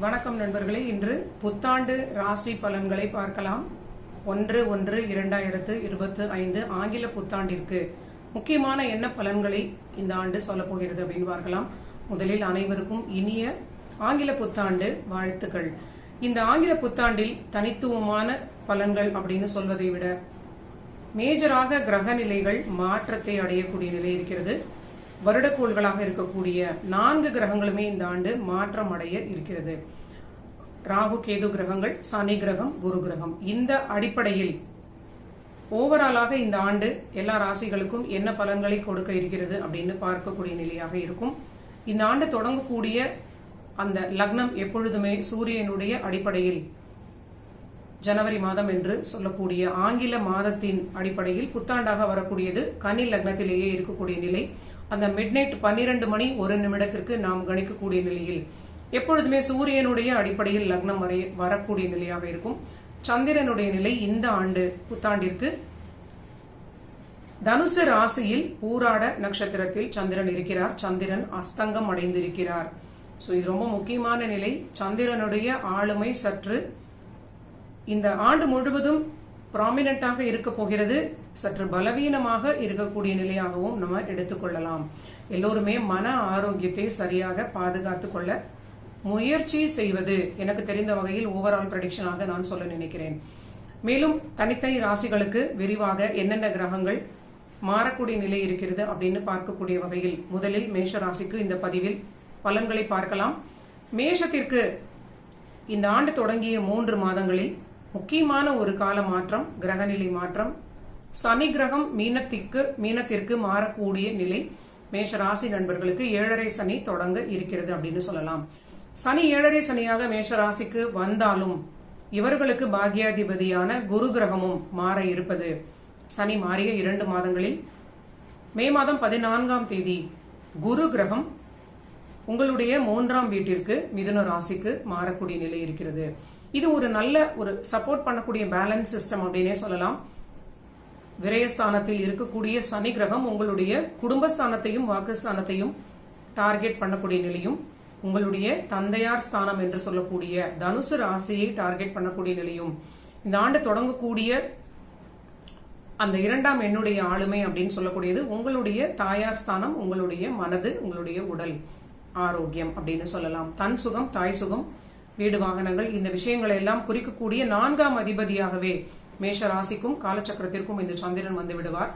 வணக்கம் நண்பர்களே. இன்று புத்தாண்டு ராசி பலன்களை பார்க்கலாம். ஒன்று ஒன்று இரண்டாயிரத்து இருபத்து ஐந்து ஆங்கில புத்தாண்டிற்கு முக்கியமான என்ன பலன்களை இந்த ஆண்டு சொல்ல போகிறது அப்படின்னு பார்க்கலாம். முதலில் அனைவருக்கும் இனிய ஆங்கில புத்தாண்டு வாழ்த்துக்கள். இந்த ஆங்கில புத்தாண்டில் தனித்துவமான பலன்கள் அப்படின்னு சொல்வதை விட மேஜராக கிரக நிலைகள் மாற்றத்தை அடையக்கூடிய நிலை இருக்கிறது. வருடக்கோள்களாக இருக்கக்கூடிய நான்கு கிரகங்களுமே இந்த ஆண்டு மாற்றம் அடைய இருக்கிறது. ராகு கேது கிரகங்கள் சனி கிரகம் குரு கிரகம். இந்த அடிப்படையில் ஓவராலாக இந்த ஆண்டு எல்லா ராசிகளுக்கும் என்ன பலன்களை கொடுக்க இருக்கிறது அப்படின்னு பார்க்கக்கூடிய நிலையாக இருக்கும். இந்த ஆண்டு தொடங்கக்கூடிய அந்த லக்னம் எப்பொழுதுமே சூரியனுடைய அடிப்படையில் ஜனவரி மாதம் என்று சொல்லக்கூடிய ஆங்கில மாதத்தின் அடிப்படையில் புத்தாண்டாக வரக்கூடியது கனி லக்னத்திலேயே இருக்கக்கூடிய நிலை. அந்த மிட்நைட் பன்னிரண்டு மணி ஒரு நிமிடத்திற்கு நாம் கணிக்கக்கூடிய நிலையில் எப்பொழுதுமே சூரியனுடைய அடிப்படையில் லக்னம் வரை வரக்கூடிய நிலையாக இருக்கும். சந்திரனுடைய நிலை இந்த ஆண்டு புத்தாண்டிற்கு. தனுசு ராசியில் பூராட நட்சத்திரத்தில் சந்திரன் இருக்கிறார். சந்திரன் அஸ்தங்கம் அடைந்திருக்கிறார். சோ இது ரொம்ப முக்கியமான நிலை. சந்திரனுடைய ஆளுமை சற்று இந்த ஆண்டு முழுவதும் ப்ராமினண்டாக இருக்க போகிறது. சற்று பலவீனமாக இருக்கக்கூடிய நிலையாகவும் நம்ம எடுத்துக்கொள்ளலாம் எல்லோருமே மன ஆரோக்கியத்தை சரியாக பாதுகாத்துக் கொள்ள முயற்சி செய்வது எனக்கு தெரிந்த வகையில் ஓவரால் ப்ரடிக்ஷனாக நான் சொல்ல நினைக்கிறேன். மேலும் தனித்தனி ராசிகளுக்கு விரிவாக என்னென்ன கிரகங்கள் மாறக்கூடிய நிலை இருக்கிறது அப்படின்னு பார்க்கக்கூடிய வகையில் முதலில் மேஷ ராசிக்கு இந்த பதிவில் பலன்களை பார்க்கலாம். மேஷத்திற்கு இந்த ஆண்டு தொடங்கிய மூன்று மாதங்களில் முக்கியமான ஒரு கால மாற்றம் கிரகநிலை மாற்றம். சனி கிரகம் மீனத்திற்கு மீனத்திற்கு மாறக்கூடிய நிலை மேஷ ராசி நண்பர்களுக்கு ஏழரை சனி தொடங்க இருக்கிறது அப்படின்னு சொல்லலாம். சனி ஏழரை சனியாக மேஷ ராசிக்கு வந்தாலும் இவர்களுக்கு பாக்யாதிபதியான குரு கிரகமும் மாற இருப்பது. சனி மாறிய இரண்டு மாதங்களில் மே மாதம் பதினான்காம் தேதி குரு கிரகம் உங்களுடைய மூன்றாம் வீட்டிற்கு மிதுன ராசிக்கு மாறக்கூடிய நிலை இருக்கிறது. இது ஒரு நல்ல ஒரு சப்போர்ட் பண்ணக்கூடிய பேலன்ஸ் சிஸ்டம் அப்படின்னே சொல்லலாம். விரயஸ்தானத்தில் இருக்கக்கூடிய சனி கிரகம் உங்களுடைய குடும்பஸ்தானத்தையும் வாக்குஸ்தானத்தையும் டார்கெட் பண்ணக்கூடிய நிலையும் உங்களுடைய தந்தையார் ஸ்தானம் என்று சொல்லக்கூடிய தனுசு ராசியை டார்கெட் பண்ணக்கூடிய நிலையும் இந்த ஆண்டு தொடங்கக்கூடிய அந்த இரண்டாம் எண்ணுடைய ஆளுமை அப்படின்னு சொல்லக்கூடியது உங்களுடைய தாயார் ஸ்தானம் உங்களுடைய மனது உங்களுடைய உடல் ஆரோக்கியம் அப்படின்னு சொல்லலாம். தன் சுகம் தாய் சுகம் வீடு வாகனங்கள் இந்த விஷயங்களை எல்லாம் குறிக்கக்கூடிய நான்காம் அதிபதியாகவே மேஷ ராசிக்கும் காலச்சக்கரத்திற்கும் இந்த சந்திரன் வந்து விடுவார்.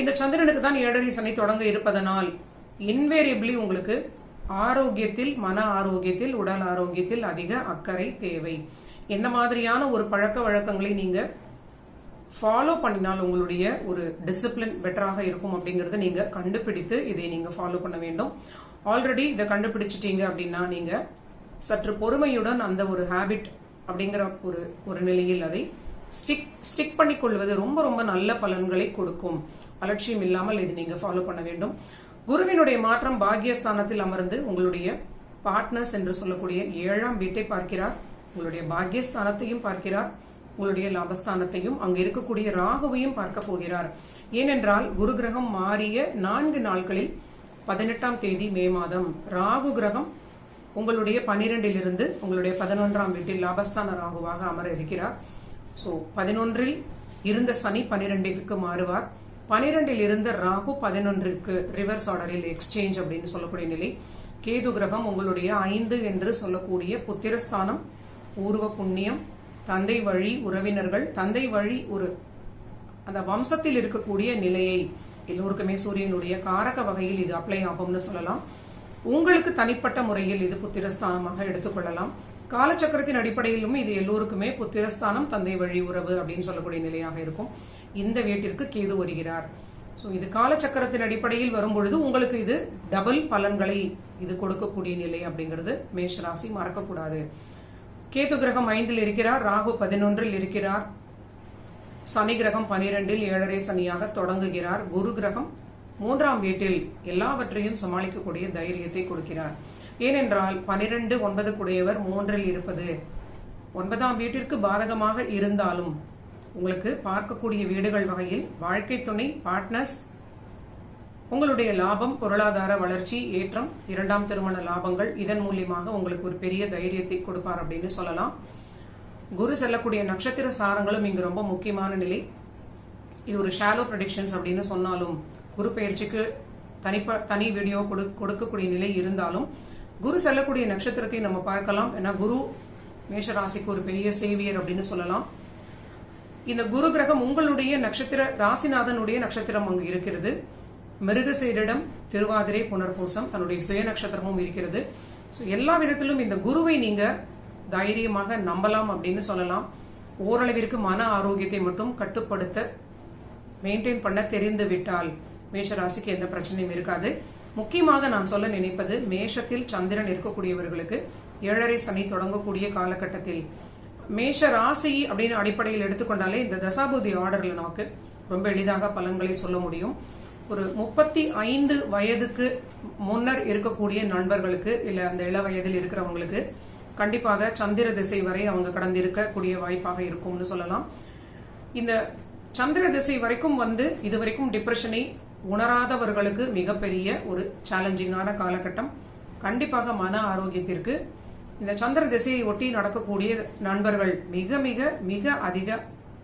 இந்த சந்திரனுக்கு தான் ஏழரை சனி தொடங்க இருப்பதனால் இன்வேரியபிளி உங்களுக்கு ஆரோக்கியத்தில் மன ஆரோக்கியத்தில் உடல் ஆரோக்கியத்தில் அதிக அக்கறை தேவை. எந்த மாதிரியான ஒரு பழக்க வழக்கங்களை நீங்க ஃபாலோ பண்ணினால் உங்களுடைய ஒரு டிசிப்ளின் பெட்டராக இருக்கும் அப்படிங்கறத நீங்க கண்டுபிடித்து இதை நீங்க ஃபாலோ பண்ண வேண்டும். ஆல்ரெடி இதை கண்டுபிடிச்சிட்டீங்க அப்படின்னா நீங்க சற்று பொறுமையுடன் அந்த ஒரு ஹாபிட் அப்படிங்கிற ஒரு ஒரு நிலையில் அதை ஸ்டிக் ஸ்டிக் பண்ணி கொள்வது ரொம்ப ரொம்ப நல்ல பலன்களை கொடுக்கும். அலட்சியம் இல்லாமல் இது நீங்க ஃபாலோ பண்ண வேண்டும். குருவினுடைய மாற்றம் பாக்யஸ்தானத்தில் அமர்ந்து உங்களுடைய பார்ட்னர்ஸ் என்று சொல்லக்கூடிய ஏழாம் வீட்டை பார்க்கிறார். உங்களுடைய பாக்யஸ்தானத்தையும் பார்க்கிறார். உங்களுடைய லாபஸ்தானத்தையும் அங்கு இருக்கக்கூடிய ராகுவையும் பார்க்க போகிறார். ஏனென்றால் குரு கிரகம் மாறிய நான்கு நாட்களில் பதினெட்டாம் தேதி மே மாதம். ராகு கிரகம் உங்களுடைய பனிரெண்டிலிருந்து உங்களுடைய பதினொன்றாம் வீட்டில் லாபஸ்தான ராகுவாக அமர இருக்கிறார். சோ பதினொன்றில் இருந்த சனி பனிரெண்டிற்கு மாறுவார். பனிரெண்டில் இருந்த ராகு பதினொன்றிற்கு ரிவர்ஸ் ஆர்டரில் எக்ஸ்சேஞ்ச் அப்படின்னு சொல்லக்கூடிய நிலை. கேது கிரகம் உங்களுடைய ஐந்து என்று சொல்லக்கூடிய புத்திரஸ்தானம் பூர்வ புண்ணியம் தந்தை வழி உறவினர்கள் தந்தை வழி ஒரு அந்த வம்சத்தில் இருக்கக்கூடிய நிலையை எல்லோருக்குமே சூரியனுடைய காரக வகையில் இது அப்ளை ஆகும்னு சொல்லலாம். உங்களுக்கு தனிப்பட்ட முறையில் இது புத்திரஸ்தானமாக எடுத்துக்கொள்ளலாம். காலச்சக்கரத்தின் அடிப்படையிலும் இது எல்லோருக்குமே புத்திரஸ்தானம் தந்தை வழி உறவு அப்படின்னு சொல்லக்கூடிய நிலையாக இருக்கும். இந்த வீட்டிற்கு கேது வருகிறார். ஸோ இது காலச்சக்கரத்தின் அடிப்படையில் வரும்பொழுது உங்களுக்கு இது டபுள் பலன்களை இது கொடுக்கக்கூடிய நிலை அப்படிங்கிறது மேஷராசி மறக்கக்கூடாது. கேது கிரகம் ஐந்தில் இருக்கிறார் ராகு பதினொன்றில் இருக்கிறார் சனி கிரகம் பனிரெண்டில் ஏழரை சனியாக தொடங்குகிறார் குரு கிரகம் மூன்றாம் வீட்டில் எல்லாவற்றையும் சமாளிக்கக்கூடிய தைரியத்தை கொடுக்கிறார். ஏனென்றால் பனிரெண்டு ஒன்பது குடையவர் மூன்றில் இருப்பது. ஒன்பதாம் வீட்டிற்கு பாதகமாக இருந்தாலும் உங்களுக்கு பார்க்கக்கூடிய வீடுகள் வகையில் வாழ்க்கை துணை பார்ட்னர்ஸ் உங்களுடைய லாபம் பொருளாதார வளர்ச்சி ஏற்றம் இரண்டாம் திருமண லாபங்கள் இதன் மூலியமாக உங்களுக்கு ஒரு பெரிய தைரியத்தை கொடுப்பார் அப்படின்னு சொல்லலாம். குரு செல்லக்கூடிய நட்சத்திர சாரங்களும் இங்கு ரொம்ப முக்கியமான நிலை. இது ஒரு ஷாலோ ப்ரடிக்ஷன்ஸ் அப்படின்னு சொன்னாலும் குரு பயிற்சிக்கு தனிப்ப தனி வீடியோ கொடு கொடுக்கக்கூடிய நிலை இருந்தாலும் குரு செல்லக்கூடிய நட்சத்திரத்தை நம்ம பார்க்கலாம். ஏன்னா குரு மேஷராசிக்கு ஒரு பெரிய சேவியர் அப்படின்னு சொல்லலாம். இந்த குரு கிரகம் உங்களுடைய நட்சத்திர ராசிநாதனுடைய நட்சத்திரம் அங்கு இருக்கிறது. மிருகசீரிடம் திருவாதிரை புனர்பூசம் தன்னுடைய சுய நட்சத்திரமும் இருக்கிறது. ஸோ எல்லா விதத்திலும் இந்த குருவை நீங்க தைரியமாக நம்பலாம் அப்படின்னு சொல்லலாம். ஓரளவிற்கு மன ஆரோக்கியத்தை மட்டும் கட்டுப்படுத்த மெயின்டைன் பண்ண தெரிந்து விட்டால் மேஷ ராசிக்கு எந்த பிரச்சனையும் இருக்காது. முக்கியமாக நான் சொல்ல நினைப்பது மேஷத்தில் சந்திரன் இருக்கக்கூடியவர்களுக்கு ஏழரை சனி தொடங்கக்கூடிய காலகட்டத்தில். மேஷ ராசி அப்படின்னு அடிப்படையில் எடுத்துக்கொண்டாலே இந்த தசாபூதி ஆர்டர்ல நமக்கு ரொம்ப எளிதாக பலன்களை சொல்ல முடியும். ஒரு முப்பத்தி ஐந்து வயதுக்கு முன்னர் இருக்கக்கூடிய நண்பர்களுக்கு இல்ல அந்த இள வயதில் இருக்கிறவங்களுக்கு கண்டிப்பாக சந்திர திசை வரை அவங்க கடந்து இருக்கக்கூடிய வாய்ப்பாக இருக்கும்னு சொல்லலாம். இந்த சந்திர திசை வரைக்கும் வந்து இதுவரைக்கும் டிப்ரெஷனை உணராதவர்களுக்கு மிகப்பெரிய ஒரு சேலஞ்சிங்கான காலகட்டம். கண்டிப்பாக மன ஆரோக்கியத்திற்கு இந்த சந்திர திசையை ஒட்டி நடக்கக்கூடிய நண்பர்கள் மிக மிக மிக அதிக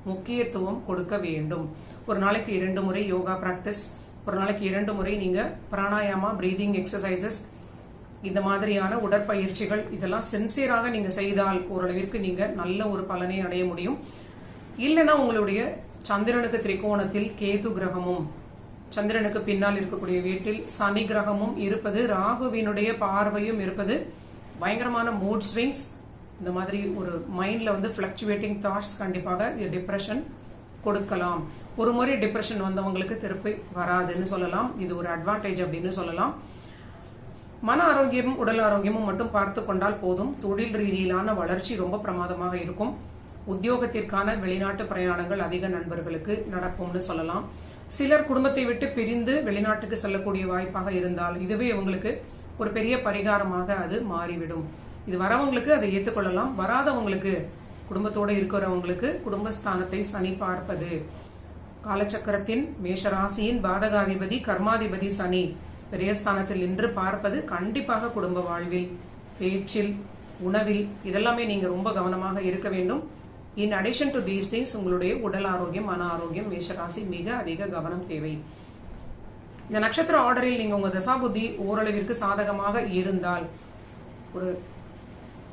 முக்கியத்துவம் கொடுக்க வேண்டும். ஒரு நாளைக்கு இரண்டு முறை யோகா பிராக்டிஸ் ஒரு நாளைக்கு இரண்டு முறை நீங்க பிராணாயாமா பிரீதிங் எக்ஸசைசஸ் இந்த மாதிரியான உடற்பயிற்சிகள் இதெல்லாம் சின்சியராக நீங்க செய்தால் ஓரளவிற்கு நீங்க நல்ல ஒரு பலனை அடைய முடியும். இல்லைன்னா உங்களுடைய சந்திரனுக்கு திரிகோணத்தில் கேது கிரகமும் சந்திரனுக்கு பின்னால் இருக்கக்கூடிய வீட்டில் சனி கிரகமும் இருப்பது ராகுவினுடைய பார்வையும் இருப்பது. பயங்கரமான மூட் ஸ்விங்ஸ் இந்த மாதிரி ஒரு மைண்ட்ல வந்து ஃபிளக்சுவேட்டிங் தாட்ஸ் கண்டிப்பாக இது டிப்ரெஷன் கொடுக்கலாம். ஒரு முறை டிப்ரெஷன் வந்தவங்களுக்கு திருப்பி வராதுன்னு சொல்லலாம். இது ஒரு அட்வான்டேஜ் அப்படின்னு சொல்லலாம். மன ஆரோக்கியமும் உடல் ஆரோக்கியமும் மட்டும் பார்த்து கொண்டால் போதும். தொழில் ரீதியிலான வளர்ச்சி ரொம்ப பிரமாதமாக இருக்கும். உத்தியோகத்திற்கான வெளிநாட்டு பிரயாணங்கள் அதிக நண்பர்களுக்கு நடக்கும்னு சொல்லலாம். சிலர் குடும்பத்தை விட்டு பிரிந்து வெளிநாட்டுக்கு செல்லக்கூடிய வாய்ப்பாக இருந்தால் இதுவே உங்களுக்கு ஒரு பெரிய பரிகாரமாக அது மாறிவிடும். இது வரவங்களுக்கு அதை ஏற்றுக்கொள்ளலாம் வராதவங்களுக்கு குடும்பத்தோடு இருக்கிறவங்களுக்கு குடும்பஸ்தானத்தை சனி பார்ப்பது. காலச்சக்கரத்தின் மேஷராசியின் பாதகாதிபதி கர்மாதிபதி சனி பெரியஸ்தானத்தில் நின்று பார்ப்பது கண்டிப்பாக குடும்ப வாழ்வில் பேச்சில் உணவில் இதெல்லாமே நீங்க ரொம்ப கவனமாக இருக்க வேண்டும். In addition to these things உங்களுடைய உடல் ஆரோக்கியம் மன ஆரோக்கியம் மேஷராசி மிக அதிக கவனம் தேவை. இந்த நட்சத்திர ஆர்டரில் நீங்க உங்க தசாபுத்தி ஓரளவிற்கு சாதகமாக இருந்தால் ஒரு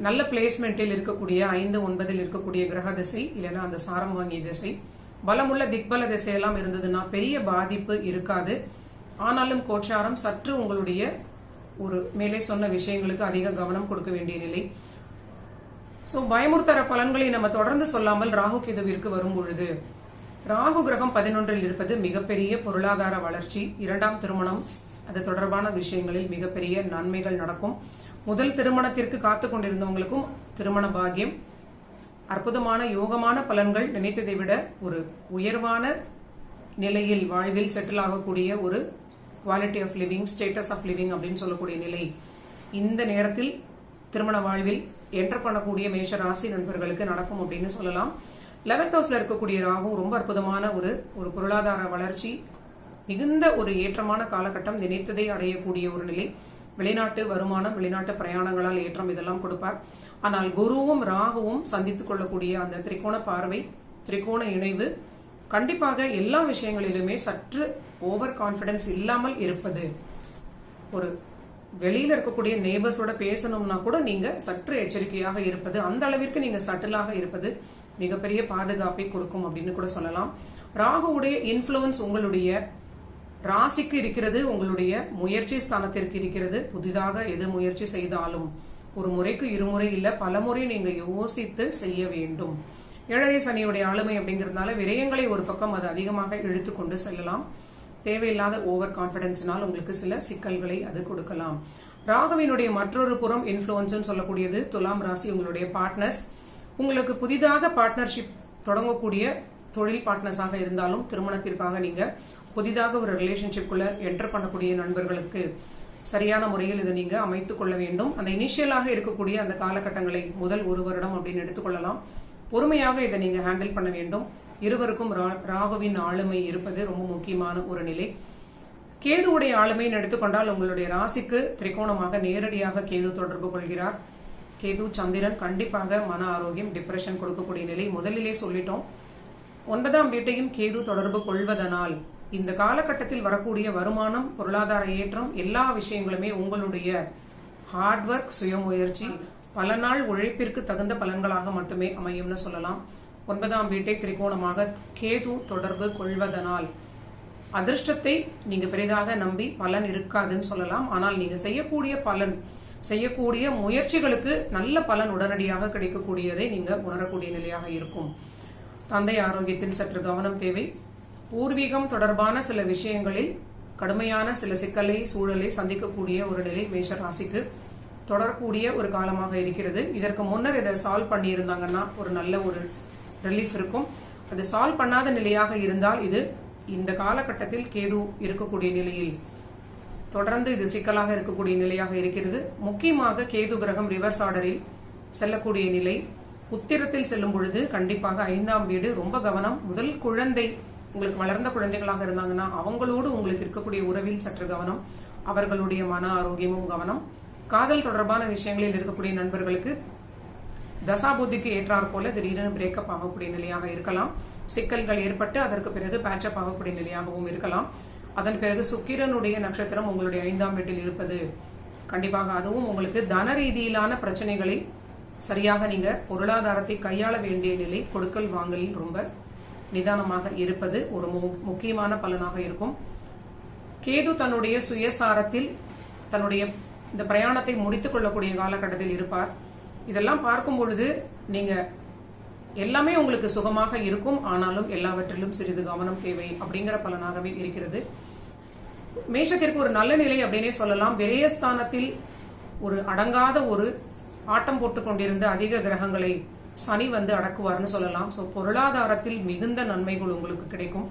நல்ல பிளேஸ்மெண்ட்டில் இருக்கக்கூடிய ஐந்து ஒன்பதில் இருக்கக்கூடிய கிரக திசை இல்லைன்னா அந்த சாரம் வாங்கிய திசை பலமுள்ள திக்பல திசையெல்லாம் இருந்ததுன்னா பெரிய பாதிப்பு இருக்காது. ஆனாலும் கோச்சாரம் சற்று உங்களுடைய ஒரு மேலே சொன்ன விஷயங்களுக்கு அதிக கவனம் கொடுக்க வேண்டிய நிலை. ஸோ பயமுறுத்தர பலன்களை நம்ம தொடர்ந்து சொல்லாமல் ராகு கேதுவிற்கு வரும் பொழுது ராகு கிரகம் பதினொன்றில் இருப்பது மிகப்பெரிய பொருளாதார வளர்ச்சி இரண்டாம் திருமணம் அது தொடர்பான விஷயங்களில் மிகப்பெரிய நன்மைகள் நடக்கும். முதல் திருமணத்திற்கு காத்து கொண்டிருந்தவங்களுக்கும் திருமண பாக்கியம் அற்புதமான யோகமான பலன்கள் நினைத்ததை விட ஒரு உயர்வான நிலையில் வாழ்வில் செட்டில் ஆகக்கூடிய ஒரு quality of living status of living அப்படின்னு சொல்லக்கூடிய நிலை. இந்த நேரத்தில் திருமண வாழ்வில் என்டர் பண்ணக்கூடிய மேஷ ராசி நண்பர்களுக்கு நடக்கும் அப்படின்னு சொல்லலாம். லெவன்த் ஹவுஸ்ல இருக்கக்கூடிய ராகும் ரொம்ப அற்புதமான ஒரு ஒரு பொருளாதார வளர்ச்சி மிகுந்த ஒரு ஏற்றமான காலகட்டம் நினைத்ததை அடையக்கூடிய ஒரு நிலை. வெளிநாட்டு வருமானம் வெளிநாட்டு பிரயாணங்களால் ஏற்றம் இதெல்லாம் கொடுப்பார். ஆனால் குருவும் ராகுவும் சந்தித்துக் கொள்ளக்கூடிய அந்த திரிகோண பார்வை திரிகோண இணைவு கண்டிப்பாக எல்லா விஷயங்களிலுமே சற்று ஓவர் கான்பிடன்ஸ் இல்லாமல் இருப்பது ஒரு வெளியில இருக்கக்கூடிய நேபர்ஸோட பேசணும்னா கூட நீங்க சற்று எச்சரிக்கையாக இருப்பது அந்த அளவிற்கு நீங்க சட்டிலாக இருப்பது மிகப்பெரிய பாதுகாப்பை கொடுக்கும் அப்படின்னு கூட சொல்லலாம். ராகுவுடைய இன்ஃபுளுன்ஸ் உங்களுடைய ராசிக்கு இருக்கிறது உங்களுடைய முயற்சி ஸ்தானத்திற்கு இருக்கிறது. புதிதாக எது முயற்சி செய்தாலும் ஒரு முறைக்கு இருமுறை இல்ல பல முறை நீங்க யோசித்து செய்ய வேண்டும். ஏழரை சனியுடைய ஆளுமை அப்படிங்கிறதுனால விரயங்களை ஒரு பக்கம் அது அதிகமாக இழுத்து கொண்டு செல்லலாம். தேவையில்லாத ஓவர் கான்பிடன்ஸ்னால் உங்களுக்கு சில சிக்கல்களை அது கொடுக்கலாம். ராகவினுடைய மற்றொரு புறம் இன்ஃபுளுன்ஸ் சொல்லக்கூடியது துலாம் ராசி உங்களுடைய பார்ட்னர்ஸ் உங்களுக்கு புதிதாக பார்ட்னர்ஷிப் தொடங்கக்கூடிய தொழில் பார்ட்னர்ஸாக இருந்தாலும் திருமணத்திற்காக நீங்க புதிதாக ஒரு ரிலேஷன்ஷிப்குள்ள என்டர் பண்ணக்கூடிய நண்பர்களுக்கு சரியான முறையில் இதை நீங்க அமைத்துக் கொள்ள வேண்டும். அந்த இனிஷியலாக இருக்கக்கூடிய அந்த காலகட்டங்களை முதல் ஒரு வருடம் அப்படின்னு எடுத்துக்கொள்ளலாம் பொறுமையாக இதை நீங்க ஹேண்டில் பண்ண வேண்டும். இருவருக்கும் ராகுவின் ஆளுமை இருப்பது ரொம்ப முக்கியமான ஒரு நிலை. கேதுவுடைய ஆளுமைன்னு எடுத்துக்கொண்டால் உங்களுடைய ராசிக்கு திரிகோணமாக நேரடியாக கேது தொடர்பு கொள்கிறார். கேது சந்திரன் கண்டிப்பாக மன ஆரோக்கியம் டிப்ரெஷன் கொடுக்கக்கூடிய நிலை முதலிலே சொல்லிட்டோம். ஒன்பதாம் வீட்டையும் கேது தொடர்பு கொள்வதனால் இந்த காலகட்டத்தில் வரக்கூடிய வருமானம் பொருளாதார ஏற்றம் எல்லா விஷயங்களுமே உங்களுடைய ஹார்ட் ஒர்க் சுயமுயற்சி பல நாள் உழைப்பிற்கு தகுந்த பலன்களாக மட்டுமே அமையும்னு சொல்லலாம். ஒன்பதாம் வீட்டை திரிகோணமாக கேது தொடர்பு கொள்வதனால். அதிர்ஷ்டத்தை நீங்க பெரிதாக நம்பி பலன் இருக்காதுன்னு சொல்லலாம். ஆனால் நீங்க செய்யக்கூடிய பலன் செய்யக்கூடிய முயற்சிகளுக்கு நல்ல பலன் உடனடியாக கிடைக்கக்கூடியதை நீங்க உணரக்கூடிய நிலையாக இருக்கும். தந்தை ஆரோக்கியத்தில் சற்று கவனம் தேவை. பூர்வீகம் தொடர்பான சில விஷயங்களில் கடுமையான சில சிக்கலை சூழலை சந்திக்கக்கூடிய ஒரு நிலை மேஷ ராசிக்கு தொடரக்கூடிய ஒரு காலமாக இருக்கிறது. இதற்கு முன்னர் இதை சால்வ் பண்ணியிருந்தாங்கன்னா ஒரு நல்ல ஒரு ரிலீஃப் இருக்கும். அது சால்வ் பண்ணாத நிலையாக இருந்தால் இது இந்த காலகட்டத்தில் கேது இருக்கக்கூடிய நிலையில் தொடர்ந்து இது சிக்கலாக இருக்கக்கூடிய நிலையாக இருக்கிறது. முக்கியமாக கேது கிரகம் ரிவர்ஸ் ஆர்டரில் செல்லக்கூடிய நிலை உத்திரத்தில் செல்லும் பொழுது கண்டிப்பாக ஐந்தாம் வீடு ரொம்ப கவனம். முதல் குழந்தை உங்களுக்கு வளர்ந்த குழந்தைகளாக இருந்தாங்கன்னா அவங்களோடு உங்களுக்கு இருக்கக்கூடிய உறவில் சற்று கவனம். அவர்களுடைய மன ஆரோக்கியமும் கவனம். காதல் தொடர்பான விஷயங்களில் இருக்கக்கூடிய நண்பர்களுக்கு தசாபுத்திக்கு ஏற்றாற் போல திடீரென பிரேக்கப் ஆகக்கூடிய நிலையாக இருக்கலாம். சிக்கல்கள் ஏற்பட்டு அதற்கு பிறகு பேச்சப் ஆகக்கூடிய நிலையாகவும் இருக்கலாம். அதன் பிறகு சுக்கிரனுடைய நட்சத்திரம் உங்களுடைய ஐந்தாம் வீட்டில் இருப்பது. கண்டிப்பாக அதுவும் உங்களுக்கு தன ரீதியிலான பிரச்சனைகளை சரியாக நீங்க பொருளாதாரத்தை கையாள வேண்டிய நிலை கொடுக்கல் வாங்கலில் ரொம்ப நிதானமாக இருப்பது ஒரு மு- முக்கியமான பலனாக இருக்கும். கேது தன்னுடைய சுயசாரத்தில் தன்னுடைய இந்த பிரயாணத்தை முடித்துக் கொள்ளக்கூடிய காலகட்டத்தில் இருப்பார். இதெல்லாம் பார்க்கும் பொழுது நீங்க எல்லாமே உங்களுக்கு சுகமாக இருக்கும் ஆனாலும் எல்லாவற்றிலும் சிறிது கவனம் தேவை அப்படிங்கிற பலனாகவே இருக்கிறது. மேஷத்திற்கு ஒரு நல்ல நிலை அப்படின்னே சொல்லலாம். விரயஸ்தானத்தில் ஒரு அடங்காத ஒரு ஆட்டம் போட்டுக் கொண்டிருந்த அதிக கிரகங்களை சனி வந்து அடக்குவார்னு சொல்லலாம். ஸோ பொருளாதாரத்தில் மிகுந்த நன்மைகள் உங்களுக்கு கிடைக்கும்.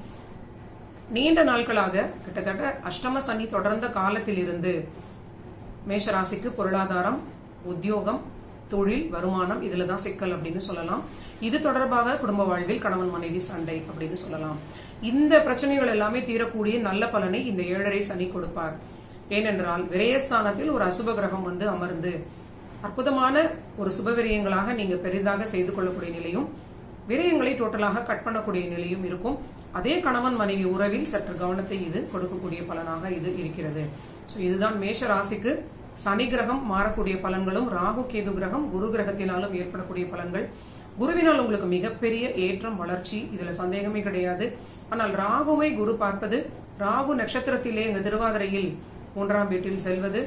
நீண்ட நாட்களாக கிட்டத்தட்ட அஷ்டம சனி தொடர்ந்த காலத்தில் இருந்து மேஷராசிக்கு பொருளாதாரம் உத்தியோகம் தொழில் வருமானம் இதுல தான் சிக்கல் அப்படின்னு சொல்லலாம். இது தொடர்பாக குடும்ப வாழ்வில் கணவன் மனைவி சண்டை அப்படின்னு சொல்லலாம். இந்த பிரச்சனைகள் எல்லாமே தீரக்கூடிய நல்ல பலனை இந்த ஏழரை சனி கொடுப்பார். ஏனென்றால் விரயஸ்தானத்தில் ஒரு அசுப கிரகம் வந்து அமர்ந்து அற்புதமான ஒரு சுபவிரயங்களாக நீங்க பெரிதாக செய்து கொள்ளக்கூடிய நிலையும் விரயங்களை டோட்டலாக கட் பண்ணக்கூடிய நிலையும் இருக்கும். அதே கணவன் மனைவி உறவில் சற்று கவனத்தை இது கொடுக்கக்கூடிய பலனாக இது இருக்கிறது. இதுதான் மேஷ ராசிக்கு சனி கிரகம் மாறக்கூடிய பலன்களும் ராகு கேது கிரகம் குரு கிரகத்தினாலும் ஏற்படக்கூடிய பலன்கள். குருவினால் உங்களுக்கு மிகப்பெரிய ஏற்றம் வளர்ச்சி. இதுல சந்தேகமே கிடையாது. ஆனால் ராகுவை குரு பார்ப்பது ராகு நட்சத்திரத்திலே எங்க திருவாதிரையில் மூன்றாம் வீட்டில் செல்வது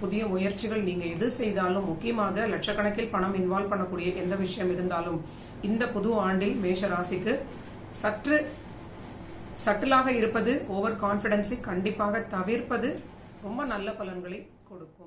புதிய முயற்சிகள் நீங்க எது செய்தாலும் முக்கியமாக லட்சக்கணக்கில் பணம் இன்வால்வ் பண்ணக்கூடிய எந்த விஷயம் இருந்தாலும் இந்த புது ஆண்டில் மேஷ ராசிக்கு சற்று சட்டிலாக இருப்பது ஓவர் கான்பிடன்ஸை கண்டிப்பாக தவிர்ப்பது ரொம்ப நல்ல பலன்களை கொடுக்கும்.